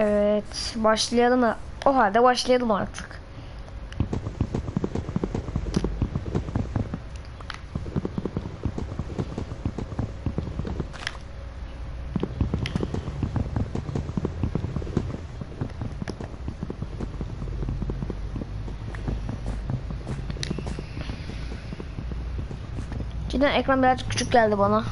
Evet başlayalım? O halde başlayalım artık. Cidden ekran birazcık küçük geldi bana.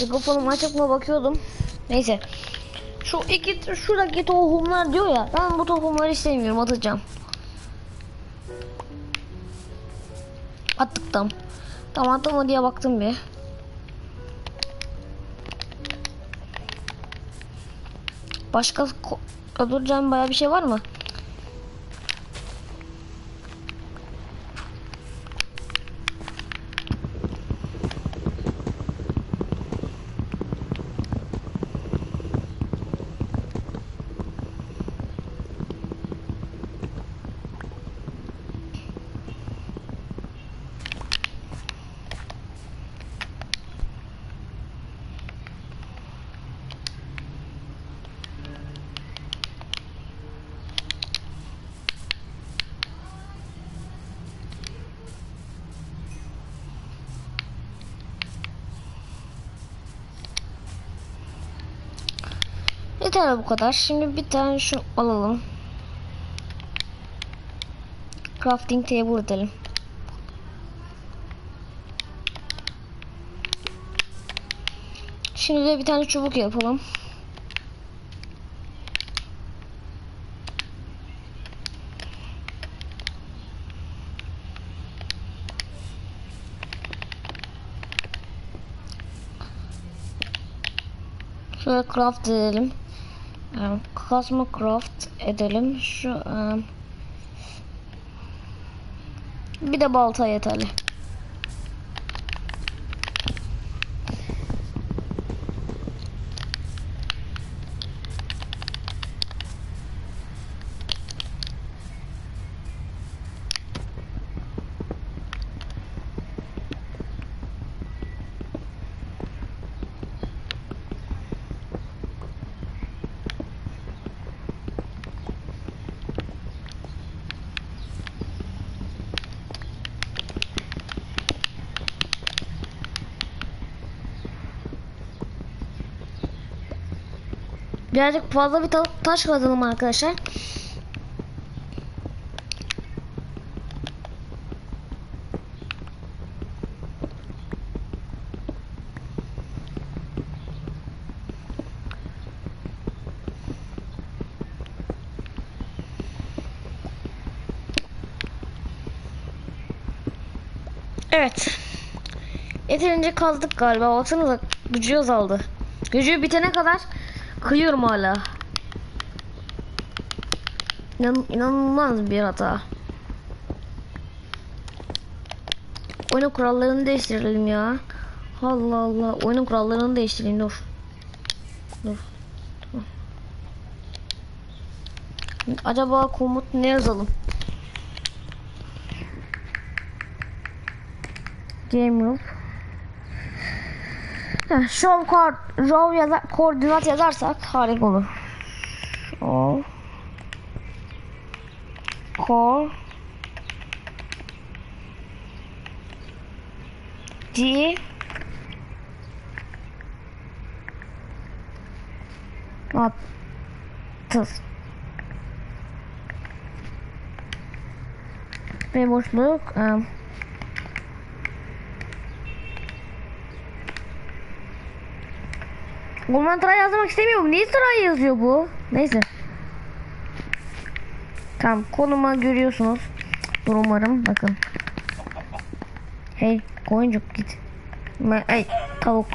Mikrofonum açık mı bakıyordum. Neyse. Şu iki şuradaki tohumlar diyor ya. Ben bu tohumları istemiyorum atacağım. Attık tam. Tam mı diye baktım bir. Başka öldüreceğim baya bir şey var mı? Yeter bu kadar. Şimdi bir tane şu alalım. Crafting table edelim. Şimdi de bir tane çubuk yapalım. Şöyle craft edelim. Um, Cosmo craft edelim. Şu um, bir de balta yeterli. Birazcık fazla bir ta- taş kazalım arkadaşlar. Evet. Yeterince kazdık galiba. Baksanıza gücü azaldı. Gücü bitene kadar kıyıyorum hala. İnan, inanılmaz bir hata. Oyunun kurallarını değiştirelim ya. Allah Allah. Oyunun kurallarını değiştireyim dur. Dur. Acaba komut ne yazalım? Game Loop. Ha, show card, show yazar, koordinat yazarsak harika olur. Show. Core. D. Not. Skittles. Ve boşluk. em, Ben try yazmak istemiyorum. Niye try yazıyor bu? Neyse. Tamam konuma görüyorsunuz. Dur umarım bakın. Hey koyuncuk git. Ay tavuk.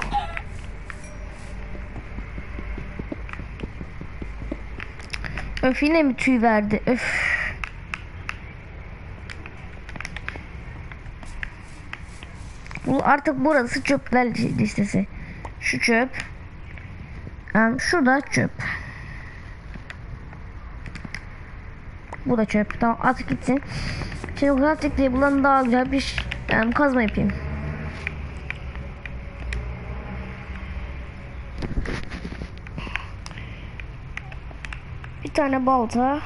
Öf yine mi tüy verdi? Öf. Bu artık burası çöpler listesi. Şu çöp. Em, Şurada çöp. Bu da çöp. Tamam at gitsin. Şimdi crafting table'dan daha güzel bir em, kazma yapayım. Bir tane balta.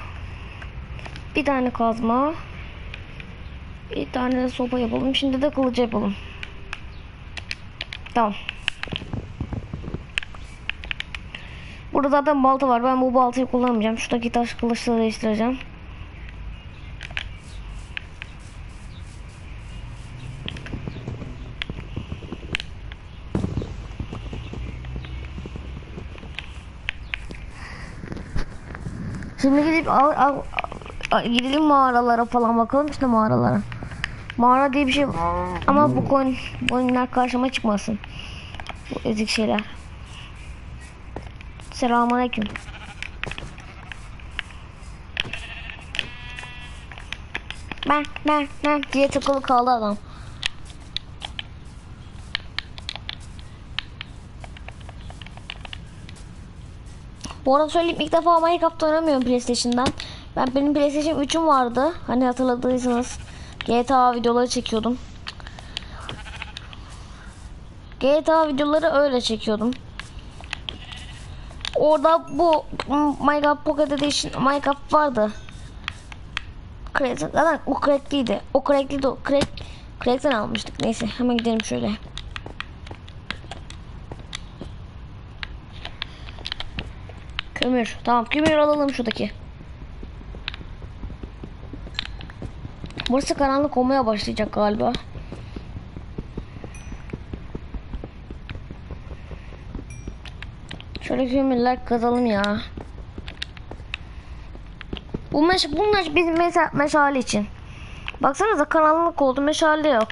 Bir tane kazma. Bir tane de sopa yapalım. Şimdi de kılıç yapalım. Tamam. Burada zaten balta var. Ben bu baltayı kullanmayacağım. Şuradaki taş kılıçla değiştireceğim. Şimdi gidip al, al, al- gidelim mağaralara falan bakalım işte mağaralara. Mağara diye bir şey ama bu coin, coinler karşıma çıkmasın. Bu ezik şeyler. Selamünaleyküm. Ben ben ben diye takılı kaldı adam. Bu arada söyleyeyim ilk defa Minecraft oynamıyorum PlayStation'dan. Ben benim PlayStation 3'üm vardı. Hani hatırladıysanız GTA videoları çekiyordum. GTA videoları öyle çekiyordum. Orada bu Minecraft Pocket Edition Minecraft vardı. Crack, zaten o crackliydi. O crackliydi o. Crack, crack'ten almıştık. Neyse hemen gidelim şöyle. Kömür. Tamam kömür alalım şuradaki. Burası karanlık olmaya başlayacak galiba. Şöyle kömürler kazalım ya. Bu meş bunlar bizim mesela meşale için. Baksanıza karanlık oldu meşale yok.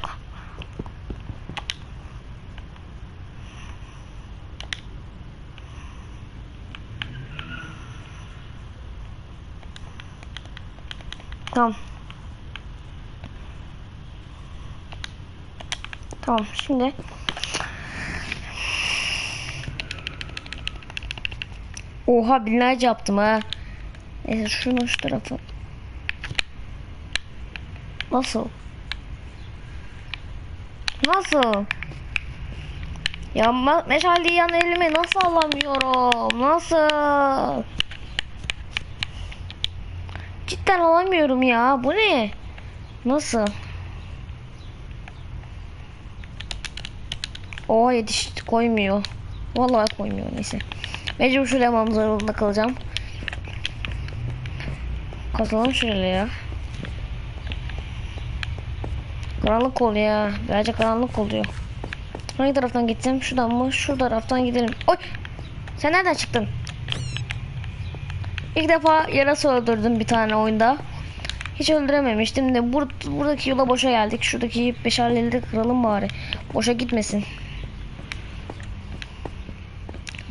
Tamam. Tamam şimdi Oha binlerce yaptım ha. Neyse şunu şu tarafa. Nasıl? Nasıl? Ya me- meşaleyi yan elime nasıl alamıyorum? Nasıl? Cidden alamıyorum ya. Bu ne? Nasıl? Oha yetiş koymuyor. Vallahi koymuyor neyse. Mecbur şöyle yapmam zorunda kalacağım. Kazalım şöyle ya. Karanlık oluyor ya. Birazcık karanlık oluyor. Hangi taraftan gideceğim? Şuradan mı? Şu taraftan gidelim. Oy! Sen nereden çıktın? İlk defa yarası öldürdüm bir tane oyunda. Hiç öldürememiştim de bur buradaki yola boşa geldik. Şuradaki beşerleri de kıralım bari. Boşa gitmesin.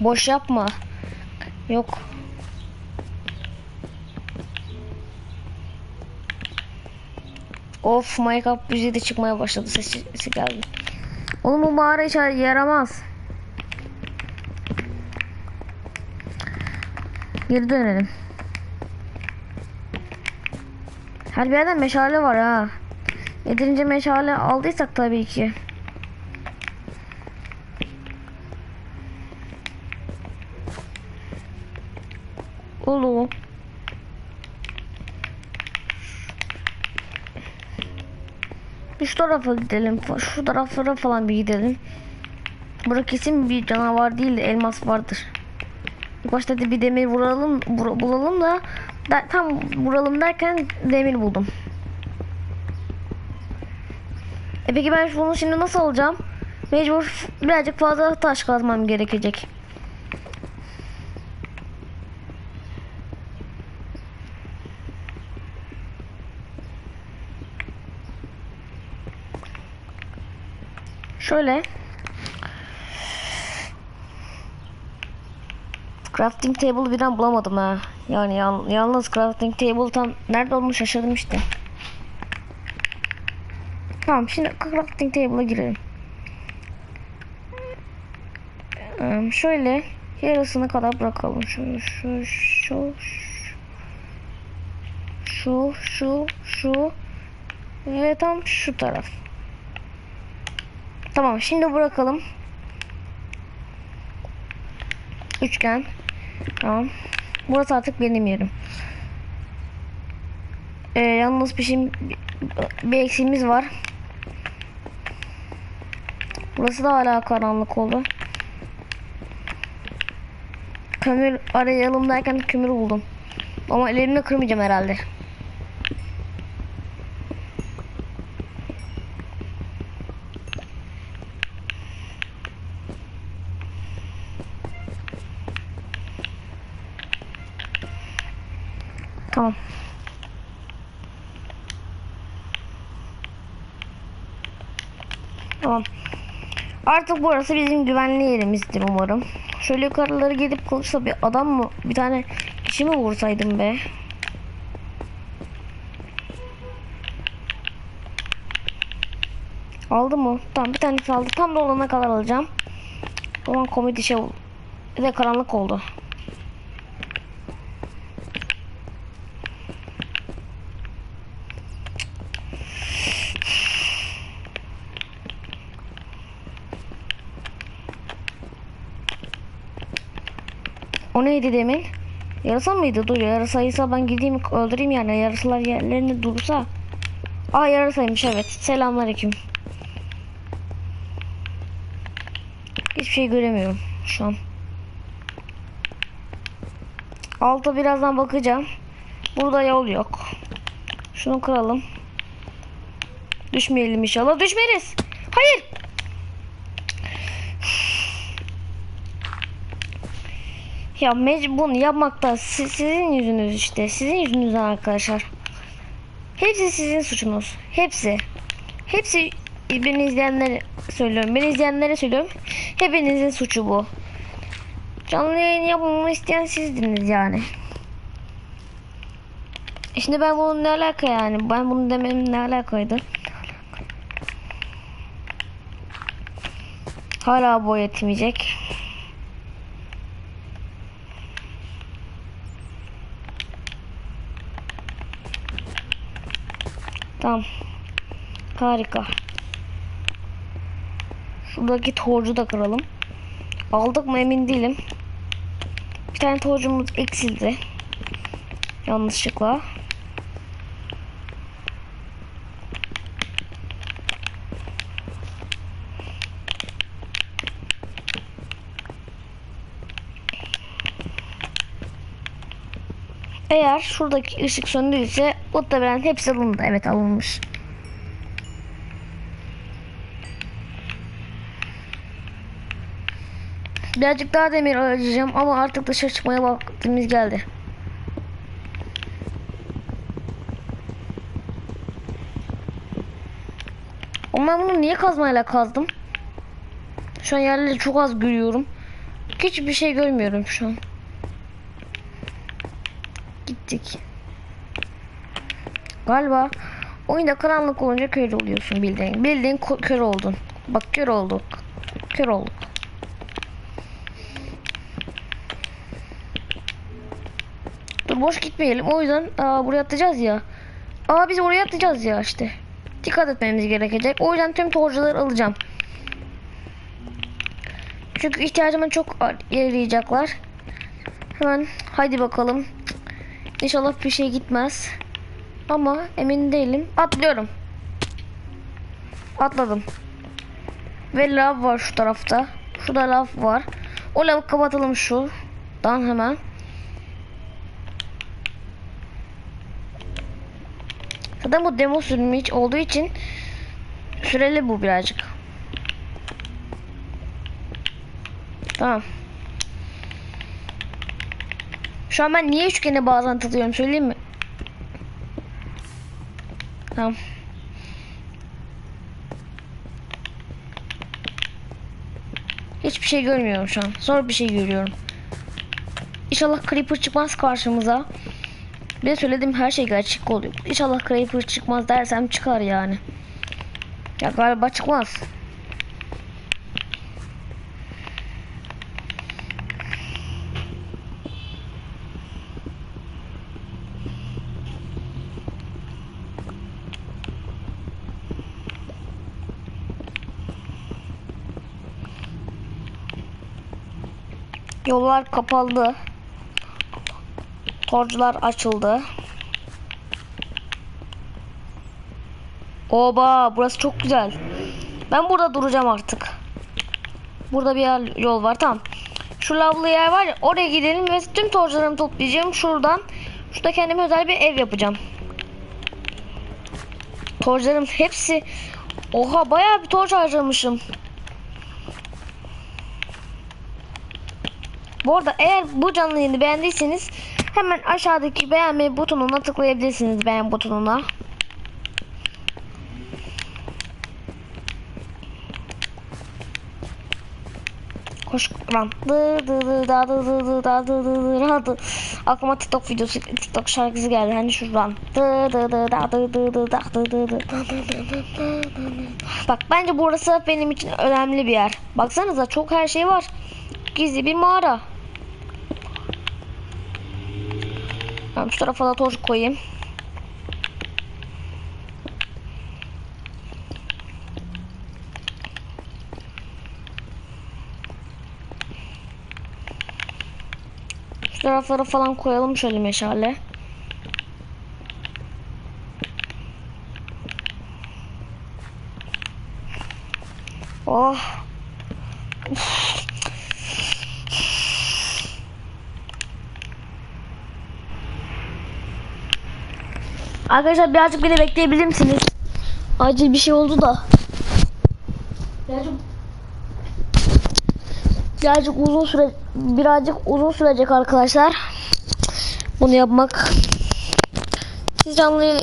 Boş yapma. Yok. Of Minecraft müziği de çıkmaya başladı. Sesi, sesi geldi. Oğlum bu mağara hiç yaramaz. Geri dönelim. Her bir yerden meşale var ha. Yeterince meşale aldıysak tabii ki. Tarafa gidelim. Şu taraflara falan bir gidelim. Burada kesin bir canavar değil de elmas vardır. İlk başta bir demir vuralım, vur- bulalım da, da tam vuralım derken demir buldum. E peki ben bunu şimdi nasıl alacağım? Mecbur birazcık fazla taş kazmam gerekecek. Şöyle. Crafting table birden bulamadım ha. Yani yal- yalnız crafting table tam nerede olmuş şaşırdım işte. Tamam şimdi crafting table'a girelim. Şöyle yarısına kadar bırakalım. Şu şu şu şu şu şu ve tam şu taraf. Tamam şimdi bırakalım. Üçgen. Tamam. Burası artık benim yerim. Ee, yalnız bir, şey, bir eksiğimiz var. Burası da hala karanlık oldu. Kömür arayalım derken kömür buldum. Ama ellerimi kırmayacağım herhalde. Tamam. Tamam. Artık burası bizim güvenli yerimizdir umarım. Şöyle yukarıları gelip kılıçla bir adam mı bir tane kişi mi vursaydım be? Aldı mı? Tamam bir tanesi aldı. Tam da olana kadar alacağım. O zaman komedi şey oldu. Bir de karanlık oldu. O neydi demin? Yarasa mıydı? Dur yarasaysa ben gideyim öldüreyim yani. Yarasalar yerlerinde dursa. Aa yarasaymış evet. Selamünaleyküm. Hiçbir şey göremiyorum şu an. Alta birazdan bakacağım. Burada yol yok. Şunu kıralım. Düşmeyelim inşallah. Düşmeyiz. Hayır. Ya mecbur yapmakta si- sizin yüzünüz işte. Sizin yüzünüzden arkadaşlar. Hepsi sizin suçunuz. Hepsi. Hepsi beni izleyenlere söylüyorum. Beni izleyenlere söylüyorum. Hepinizin suçu bu. Canlı yayın yapmamı isteyen sizdiniz yani. Şimdi ben bunun ne alaka yani? Ben bunu demem ne alakaydı? Hala boy etmeyecek. Tamam. Harika. Şuradaki torcu da kıralım. Aldık mı emin değilim. Bir tane torcumuz eksildi. Yanlışlıkla. Eğer şuradaki ışık söndüyse muhtemelen hepsi alındı. Evet alınmış. Birazcık daha demir arayacağım ama artık dışarı çıkmaya vaktimiz geldi. Ama bunu niye kazmayla kazdım? Şu an yerleri çok az görüyorum. Hiçbir şey görmüyorum şu an. Gittik. Galiba oyunda karanlık olunca kör oluyorsun bildiğin. Bildiğin kör oldun. Bak kör olduk. Kör olduk. Dur boş gitmeyelim. O yüzden aa, buraya atlayacağız ya. Aa biz oraya atlayacağız ya işte. Dikkat etmemiz gerekecek. O yüzden tüm torcuları alacağım. Çünkü ihtiyacıma çok yarayacaklar. Hemen haydi bakalım. İnşallah bir şey gitmez. Ama emin değilim. Atlıyorum. Atladım. Ve lav var şu tarafta. Şurada lav var. O lavı kapatalım şu. Şuradan hemen. Zaten bu demo sürümü hiç olduğu için süreli bu birazcık. Tamam. Şu an ben niye üçgene bazen tıklıyorum söyleyeyim mi? Tamam. Hiçbir şey görmüyorum şu an. Sonra bir şey görüyorum. İnşallah Creeper çıkmaz karşımıza. Bir de söylediğim her şey gerçek oluyor. İnşallah Creeper çıkmaz dersem çıkar yani. Ya galiba çıkmaz. Yollar kapalı. Torcular açıldı. Oba burası çok güzel. Ben burada duracağım artık. Burada bir yer, yol var tamam. Şu lavlı yer var ya oraya gidelim ve tüm torcularımı toplayacağım şuradan. Şurada kendime özel bir ev yapacağım. Torcularım hepsi Oha bayağı bir torç harcamışım. Bu arada eğer bu canlı yayını beğendiyseniz hemen aşağıdaki beğenme butonuna tıklayabilirsiniz beğen butonuna. Koş lan. Aklıma TikTok videosu, TikTok şarkısı geldi. Hani şuradan. Bak bence burası benim için önemli bir yer. Baksanıza çok her şey var. Gizli bir mağara. Ben şu tarafa da torç koyayım. Şu taraflara falan koyalım şöyle meşale. Oh. Arkadaşlar birazcık beni bekleyebilir misiniz? Acil bir şey oldu da. Birazcık birazcık uzun süre birazcık uzun sürecek arkadaşlar. Bunu yapmak. Siz canlı yayını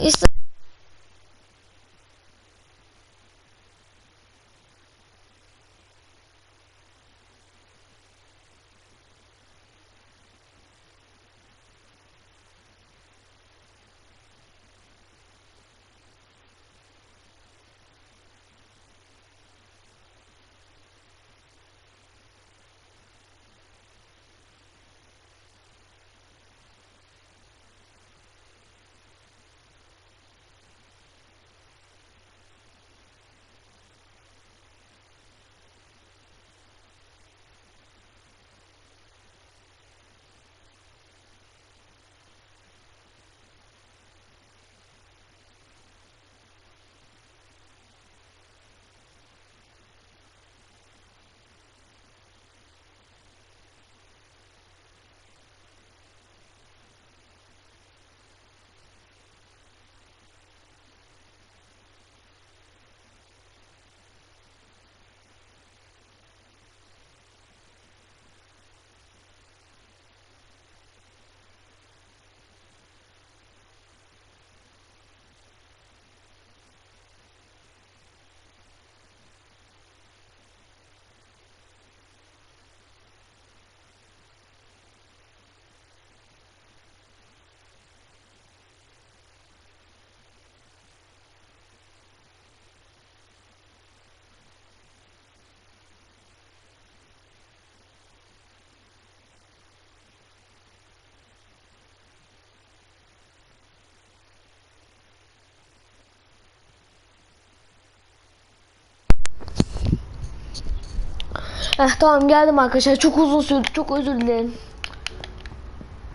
Heh, tamam geldim arkadaşlar. Çok uzun sürdü. Çok özür dilerim.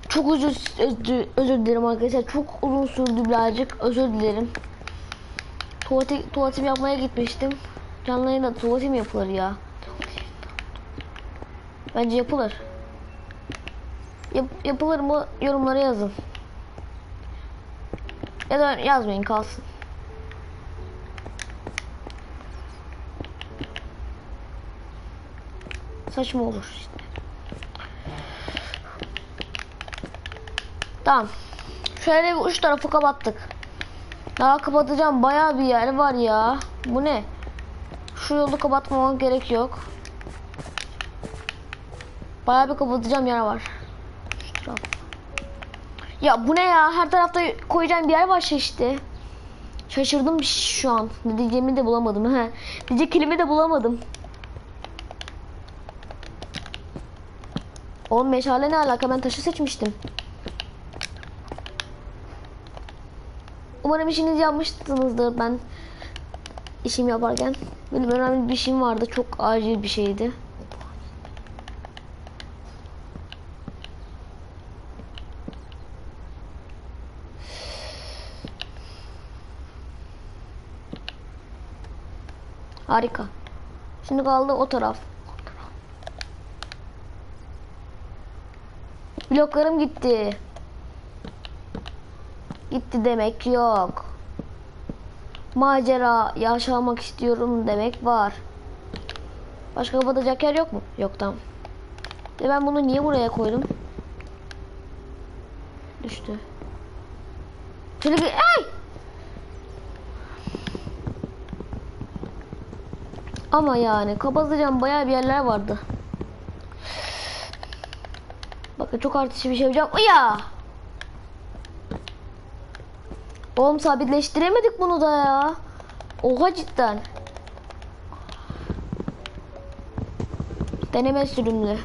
Çok özür, özür, özür dilerim arkadaşlar. Çok uzun sürdü birazcık. Özür dilerim. Tuvalete, tuvaletimi yapmaya gitmiştim. Canlı yayında tuvaletim yapılır ya. Bence yapılır. Yap- yapılır mı yorumlara yazın. Ya da yazmayın kalsın. Saçma olur işte. Tamam. Şöyle bir uç tarafı kapattık. Daha kapatacağım bayağı bir yer var ya. Bu ne? Şu yolu kapatmamak gerek yok. Bayağı bir kapatacağım yer var. Şu taraf. Ya bu ne ya? Her tarafta koyacağım bir yer var işte. Şaşırdım şu an. Ne diyeceğimi de bulamadım. He. Diyecek kelime de bulamadım. Oğlum meşale ne alaka? Ben taşı seçmiştim. Umarım işinizi yapmışsınızdır ben işim yaparken. Benim önemli bir işim vardı. Çok acil bir şeydi. Harika. Şimdi kaldı o taraf. Bloklarım gitti. Gitti demek yok. Macera yaşamak istiyorum demek var. Başka kapatacak yer yok mu? Yok tamam. E ben bunu niye buraya koydum? Düştü. Şöyle bir... Ay! Ama yani kapatacağım bayağı bir yerler vardı. Bakın çok artışı bir şey yapacağım. Ya! Oğlum sabitleştiremedik bunu da ya. Oha cidden. Deneme sürümlü.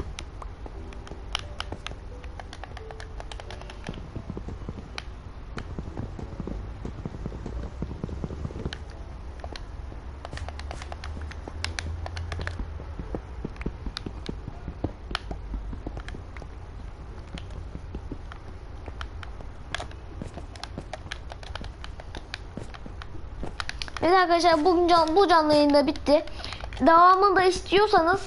Evet arkadaşlar bugün can, bu canlı yayında bitti. Devamını da istiyorsanız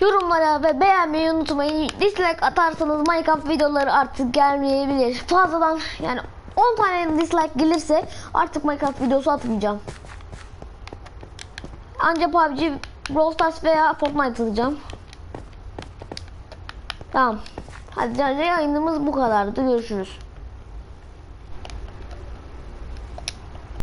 yorumlara ve beğenmeyi unutmayın. Dislike atarsanız Minecraft videoları artık gelmeyebilir. Fazladan yani 10 tane dislike gelirse artık Minecraft videosu atmayacağım. Ancak PUBG, Brawl Stars veya Fortnite atacağım. Tamam. Hadi yayınımız bu kadardı. Görüşürüz.